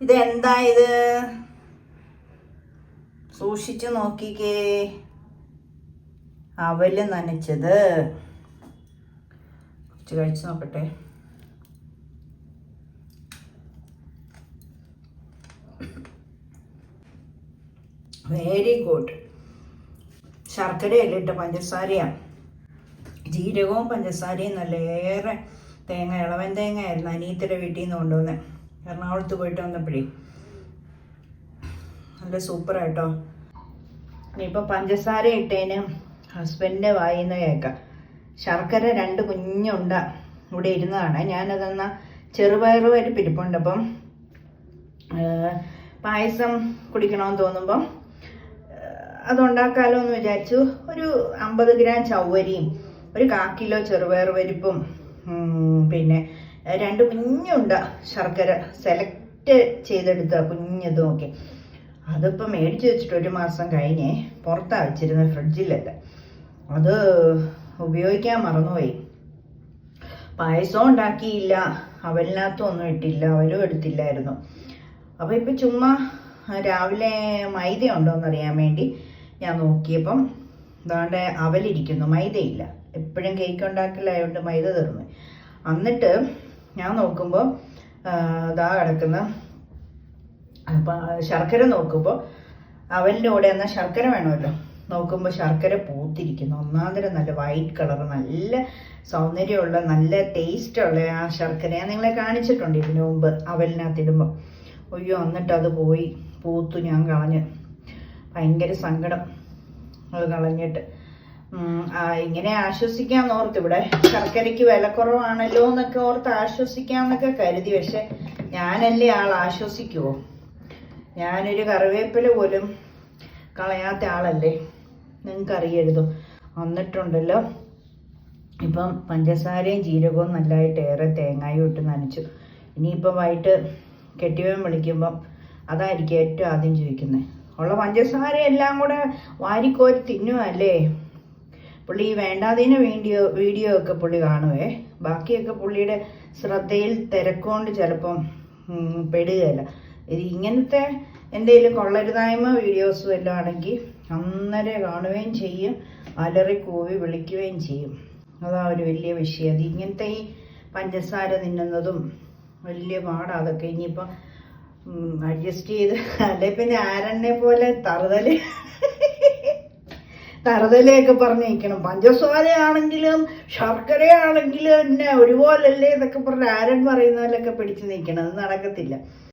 ഇതെന്താ ഇത്? സൂക്ഷിച്ചു നോക്കിക്കേ. അവൽ നനച്ചത്. കുറച്ച് കഴിച്ചു നോക്കട്ടെ. വെരി ഗുഡ് ശർക്കരയല്ല ഇട്ട പഞ്ചസാരയാണ് ജീരകവും പഞ്ചസാരയും നല്ല ഏറെ തേങ്ങ ഇളവൻ തേങ്ങ ആയിരുന്നു അനിയത്തിയുടെ വീട്ടിൽ നിന്ന് കൊണ്ടുവന്ന്. എറണാകുളത്ത് പോയിട്ട് വന്നപ്പോഴേ. നല്ല സൂപ്പറായിട്ടോ. ഇനിയിപ്പോൾ പഞ്ചസാര ഇട്ടതിന് ഹസ്ബൻഡിന്റെ വായിന്ന് കേൾക്കാം. ശർക്കര രണ്ട് കുഞ്ഞുണ്ട ഇവിടെ ഇരുന്നതാണ്. ഞാനതെന്ന ചെറുപയർ പരിപ്പിരിപ്പുണ്ട് അപ്പം പായസം കുടിക്കണമെന്ന് തോന്നുമ്പം അതുണ്ടാക്കാമല്ലോ എന്ന് വിചാരിച്ചു. ഒരു അമ്പത് ഗ്രാം ചവ്വരിയും ഒരു കാ കിലോ ചെറുപയർ പരിപ്പും പിന്നെ രണ്ട് കുഞ്ഞുണ്ട ശർക്കര സെലക്ട് ചെയ്തെടുത്ത കുഞ്ഞത് നോക്കി അതിപ്പോൾ മേടിച്ച് വെച്ചിട്ട് ഒരു മാസം കഴിഞ്ഞേ പുറത്താണ് വെച്ചിരുന്നത് ഫ്രിഡ്ജിലല്ല. അത് ഉപയോഗിക്കാൻ മറന്നുപോയി. പായസം ഉണ്ടാക്കിയില്ല. അവലിനകത്തും ഒന്നും ഇട്ടില്ല. അവരും എടുത്തില്ലായിരുന്നു. അപ്പോൾ ഇപ്പം ചുമ്മാ രാവിലെ മൈദ ഉണ്ടോ എന്നറിയാൻ വേണ്ടി ഞാൻ നോക്കിയപ്പം അതുകൊണ്ട് അവലിരിക്കുന്നു. മൈദയില്ല. എപ്പോഴും കേക്ക് ഉണ്ടാക്കലായതുകൊണ്ട് മൈദ തീർന്നു. എന്നിട്ട് ഞാൻ നോക്കുമ്പോൾ ഇതാ കിടക്കുന്ന അപ്പം ശർക്കര നോക്കുമ്പോൾ അവലിന്റെ കൂടെ എന്നാൽ ശർക്കര വേണമല്ലോ. നോക്കുമ്പോൾ ശർക്കര പൂത്തിരിക്കുന്നു. ഒന്നാന്തരം നല്ല വൈറ്റ് കളർ നല്ല സൗന്ദര്യമുള്ള നല്ല ടേസ്റ്റ് ഉള്ള ആ ശർക്കര ഞാൻ നിങ്ങളെ കാണിച്ചിട്ടുണ്ട് ഇതിനു മുമ്പ് അവലിനകത്തിടുമ്പോൾ അയ്യോ എന്നിട്ട് അത് പോയി പൂത്തു ഞാൻ കളഞ്ഞ്. ഭയങ്കര സങ്കടം. അത് കളഞ്ഞിട്ട്. ഇങ്ങനെ ആശ്വസിക്കാന്ന് ഓർത്ത് ഇവിടെ ശർക്കരയ്ക്ക് വില കുറവാണല്ലോ എന്നൊക്കെ ഓർത്ത് ആശ്വസിക്കാന്നൊക്കെ കരുതി. പക്ഷെ ഞാനല്ലേ ആൾ ആശ്വസിക്കുവോ? ഞാനൊരു കറിവേപ്പില പോലും കളയാത്ത ആളല്ലേ? നിങ്ങൾക്ക് അറിയരുതോ വന്നിട്ടുണ്ടല്ലോ. ഇപ്പം പഞ്ചസാരയും ജീരകവും നല്ലതായിട്ട് ഏറെ തേങ്ങായും ഇട്ട് നനച്ചു. ഇനിയിപ്പം വൈകിട്ട് കെട്ടിയവൻ വിളിക്കുമ്പം അതായിരിക്കും ഏറ്റവും ആദ്യം ചോദിക്കുന്നത് ഉള്ള പഞ്ചസാര എല്ലാം കൂടെ വാരിക്കോരി തിന്നുമല്ലേ പുള്ളി ഈ വേണ്ടാതിന് വീഡിയോ വീഡിയോ ഒക്കെ പുള്ളി കാണുവേ. ബാക്കിയൊക്കെ പുള്ളിയുടെ ശ്രദ്ധയിൽ തിരക്കുകൊണ്ട് ചിലപ്പം പെടുകയല്ല. ഇത് ഇങ്ങനത്തെ എന്തെങ്കിലും കൊള്ളരുതായ്മ വീഡിയോസ് എല്ലാം ആണെങ്കിൽ അന്നേരം കാണുകയും ചെയ്യും അലറി കൂവി വിളിക്കുകയും ചെയ്യും. അതാ ഒരു വലിയ വിഷയം. അത് ഇങ്ങനത്തെ ഈ പഞ്ചസാര തിന്നുന്നതും വലിയ പാടാ. അതൊക്കെ ഇനിയിപ്പം അഡ്ജസ്റ്റ് ചെയ്ത് അല്ലെ പിന്നെ ആരണ്ണെ പോലെ തറുതൽ തറുതലയൊക്കെ പറഞ്ഞിരിക്കണം പഞ്ചസാരയാണെങ്കിലും ശർക്കരയാണെങ്കിലും എന്നെ ഒരുപോലല്ലേ എന്നൊക്കെ പറഞ്ഞ് ആരൻ പറയുന്നതിലൊക്കെ പിടിച്ച് നിൽക്കണം. അത് നടക്കത്തില്ല.